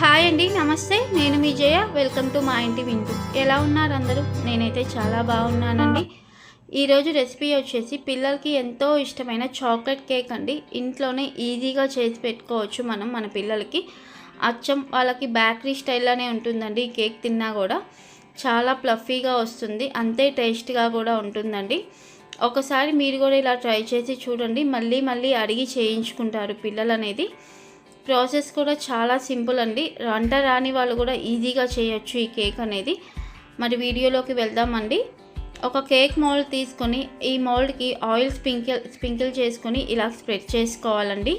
Hi అండి నమస్తే. నేను మీ జయ. వెల్కమ్ టు మా ఇంటి వింటు ఎలా ఉన్నారు అందరూ? నేనైతే చాలా బాగున్నానండి. ఈరోజు రెసిపీ వచ్చేసి పిల్లలకి ఎంతో ఇష్టమైన చాక్లెట్ కేక్ అండి. ఇంట్లోనే ఈజీగా చేసి పెట్టుకోవచ్చు మనం మన పిల్లలకి. అచ్చం వాళ్ళకి బేకరీ స్టైల్లోనే ఉంటుందండి ఈ కేక్ తిన్నా కూడా. చాలా ప్లఫీగా వస్తుంది అంతే టేస్ట్గా కూడా ఉంటుందండి. ఒకసారి మీరు కూడా ఇలా ట్రై చేసి చూడండి. మళ్ళీ మళ్ళీ అడిగి చేయించుకుంటారు పిల్లలు అనేది ప్రాసెస్ కూడా చాలా సింపుల్ అండి. వంట రాని వాళ్ళు కూడా ఈజీగా చేయొచ్చు ఈ కేక్ అనేది. మరి వీడియోలోకి వెళ్దామండి. ఒక కేక్ మౌల్డ్ తీసుకొని ఈ మౌల్డ్కి ఆయిల్ స్పింకిల్ స్ప్రింకిల్ చేసుకొని ఇలా స్ప్రెడ్ చేసుకోవాలండి.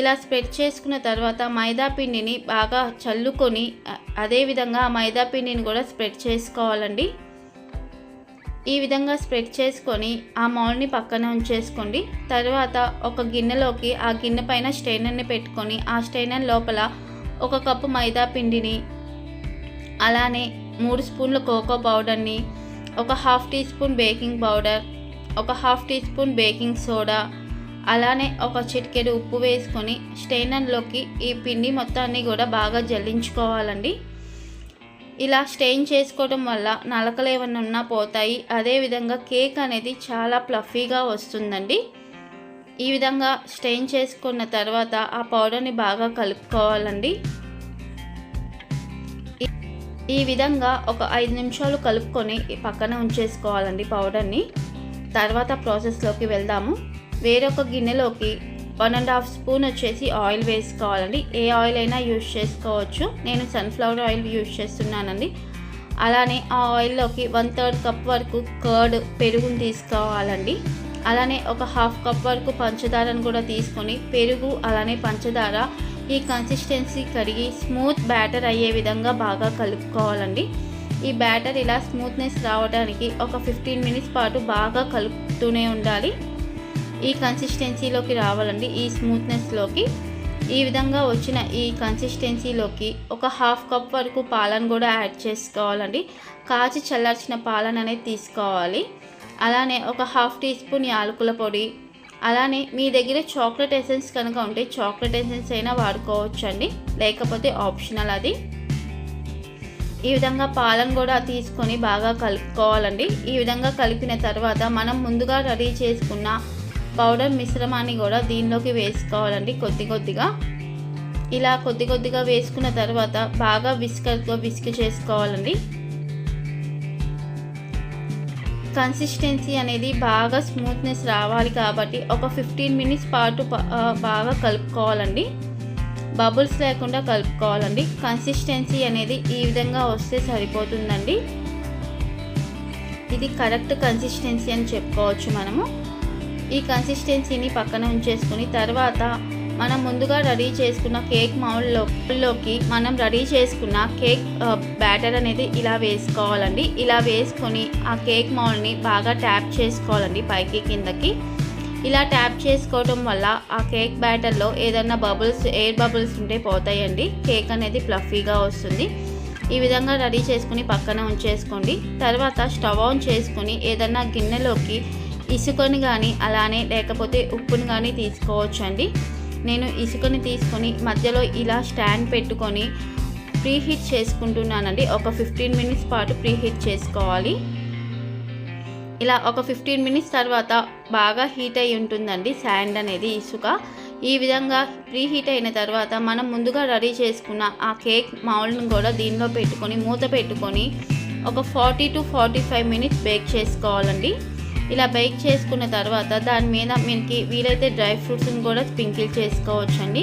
ఇలా స్ప్రెడ్ చేసుకున్న తర్వాత మైదా పిండిని బాగా చల్లుకొని అదేవిధంగా ఆ మైదా పిండిని కూడా స్ప్రెడ్ చేసుకోవాలండి. ఈ విధంగా స్ప్రెడ్ చేసుకొని ఆ మౌల్ని పక్కన ఉంచేసుకోండి. తర్వాత ఒక గిన్నెలోకి ఆ గిన్నె పైన స్ట్రైనర్ని పెట్టుకొని ఆ స్ట్రైనర్ లోపల ఒక కప్పు మైదా పిండిని అలానే మూడు స్పూన్ల కోకో పౌడర్ని ఒక half teaspoon baking powder ఒక half teaspoon baking soda అలానే ఒక చిటికెడు ఉప్పు వేసుకొని స్టైనర్లోకి ఈ పిండి మొత్తాన్ని కూడా బాగా జల్లించుకోవాలండి. ఇలా స్టెయిన్ చేసుకోవడం వల్ల నలకలు ఏమైనా ఉన్నా పోతాయి. అదేవిధంగా కేక్ అనేది చాలా ప్లఫీగా వస్తుందండి. ఈ విధంగా స్టెయిన్ చేసుకున్న తర్వాత ఆ పౌడర్ని బాగా కలుపుకోవాలండి. ఈ విధంగా ఒక ఐదు నిమిషాలు కలుపుకొని పక్కన ఉంచేసుకోవాలండి పౌడర్ని. తర్వాత ప్రాసెస్లోకి వెళ్దాము. వేరొక గిన్నెలోకి వన్ అండ్ హాఫ్ స్పూన్ వచ్చేసి ఆయిల్ వేసుకోవాలండి. ఏ ఆయిల్ అయినా యూజ్ చేసుకోవచ్చు. నేను సన్ఫ్లవర్ ఆయిల్ యూజ్ చేస్తున్నానండి. అలానే ఆ ఆయిల్లోకి వన్ థర్డ్ కప్ వరకు కర్డ్ పెరుగుని తీసుకోవాలండి. అలానే ఒక హాఫ్ కప్ వరకు పంచదారను కూడా తీసుకొని పెరుగు అలానే పంచదార ఈ కన్సిస్టెన్సీ కడిగి స్మూత్ బ్యాటర్ అయ్యే విధంగా బాగా కలుపుకోవాలండి. ఈ బ్యాటర్ ఇలా స్మూత్నెస్ రావడానికి ఒక ఫిఫ్టీన్ మినిట్స్ పాటు బాగా కలుపుతూనే ఉండాలి. ఈ కన్సిస్టెన్సీలోకి రావాలండి. ఈ స్మూత్నెస్లోకి ఈ విధంగా వచ్చిన ఈ కన్సిస్టెన్సీలోకి ఒక హాఫ్ కప్ వరకు పాలను కూడా యాడ్ చేసుకోవాలండి. కాచి చల్లార్చిన పాలను అనేది తీసుకోవాలి. అలానే ఒక హాఫ్ టీ స్పూన్ యాలకుల పొడి. అలానే మీ దగ్గర చాక్లెట్ ఎసెన్స్ కనుక ఉంటే చాక్లెట్ ఎసెన్స్ అయినా వాడుకోవచ్చండి. లేకపోతే ఆప్షనల్ అది. ఈ విధంగా పాలను కూడా తీసుకొని బాగా కలుపుకోవాలండి. ఈ విధంగా కలిపిన తర్వాత మనం ముందుగా రెడీ చేసుకున్న పౌడర్ మిశ్రమాన్ని కూడా దీనిలోకి వేసుకోవాలండి కొద్ది కొద్దిగా. ఇలా కొద్ది కొద్దిగా వేసుకున్న తర్వాత బాగా విస్కర్తో విస్క్ చేసుకోవాలండి. కన్సిస్టెన్సీ అనేది బాగా స్మూత్నెస్ రావాలి కాబట్టి ఒక ఫిఫ్టీన్ మినిట్స్ పాటు బాగా కలుపుకోవాలండి. బబుల్స్ లేకుండా కలుపుకోవాలండి. కన్సిస్టెన్సీ అనేది ఈ విధంగా వస్తే సరిపోతుందండి. ఇది కరెక్ట్ కన్సిస్టెన్సీ అని చెప్పుకోవచ్చు మనము. ఈ కన్సిస్టెన్సీని పక్కన ఉంచేసుకుని తర్వాత మనం ముందుగా రెడీ చేసుకున్న కేక్ మౌల్లోకి మనం రెడీ చేసుకున్న కేక్ బ్యాటర్ అనేది ఇలా వేసుకోవాలండి. ఇలా వేసుకొని ఆ కేక్ మౌల్ని బాగా ట్యాప్ చేసుకోవాలండి పైకి కిందకి. ఇలా ట్యాప్ చేసుకోవడం వల్ల ఆ కేక్ బ్యాటర్లో ఏదైనా బబుల్స్ ఎయిర్ బబుల్స్ ఉంటే పోతాయండి. కేక్ అనేది ఫ్లఫీగా వస్తుంది. ఈ విధంగా రెడీ చేసుకుని పక్కన ఉంచేసుకోండి. తర్వాత స్టవ్ ఆన్ చేసుకుని ఏదైనా గిన్నెలోకి ఇసుకని కానీ అలానే లేకపోతే ఉప్పుని కానీ తీసుకోవచ్చండి. నేను ఇసుకని తీసుకొని మధ్యలో ఇలా స్టాండ్ పెట్టుకొని ప్రీహీట్ చేసుకుంటున్నానండి. ఒక ఫిఫ్టీన్ మినిట్స్ పాటు ప్రీహీట్ చేసుకోవాలి. ఇలా ఒక ఫిఫ్టీన్ మినిట్స్ తర్వాత బాగా హీట్ అయి ఉంటుందండి శాండ్ అనేది ఇసుక. ఈ విధంగా ప్రీహీట్ అయిన తర్వాత మనం ముందుగా రెడీ చేసుకున్న ఆ కేక్ మౌల్డ్ని కూడా దీనిలో పెట్టుకొని మూత పెట్టుకొని ఒక forty to forty five minutes bake చేసుకోవాలండి. ఇలా బేక్ చేసుకున్న తర్వాత దాని మీద మనకి వీలైతే డ్రై ఫ్రూట్స్ని కూడా స్ప్రింకిల్ చేసుకోవచ్చండి.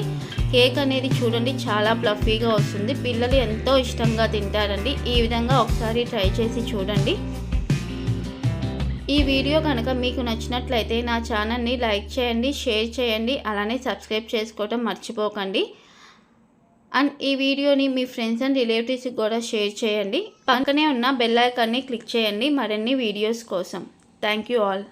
కేక్ అనేది చూడండి చాలా ప్లఫీగా వస్తుంది. పిల్లలు ఎంతో ఇష్టంగా తింటారండి. ఈ విధంగా ఒకసారి ట్రై చేసి చూడండి. ఈ వీడియో కనుక మీకు నచ్చినట్లయితే నా ఛానల్ని లైక్ చేయండి షేర్ చేయండి అలానే సబ్స్క్రైబ్ చేసుకోవటం మర్చిపోకండి. అండ్ ఈ వీడియోని మీ ఫ్రెండ్స్ అండ్ రిలేటివ్స్కి కూడా షేర్ చేయండి. పక్కనే ఉన్న బెల్ ఐకాన్ని క్లిక్ చేయండి. మరిన్ని వీడియోస్ కోసం. Thank you all.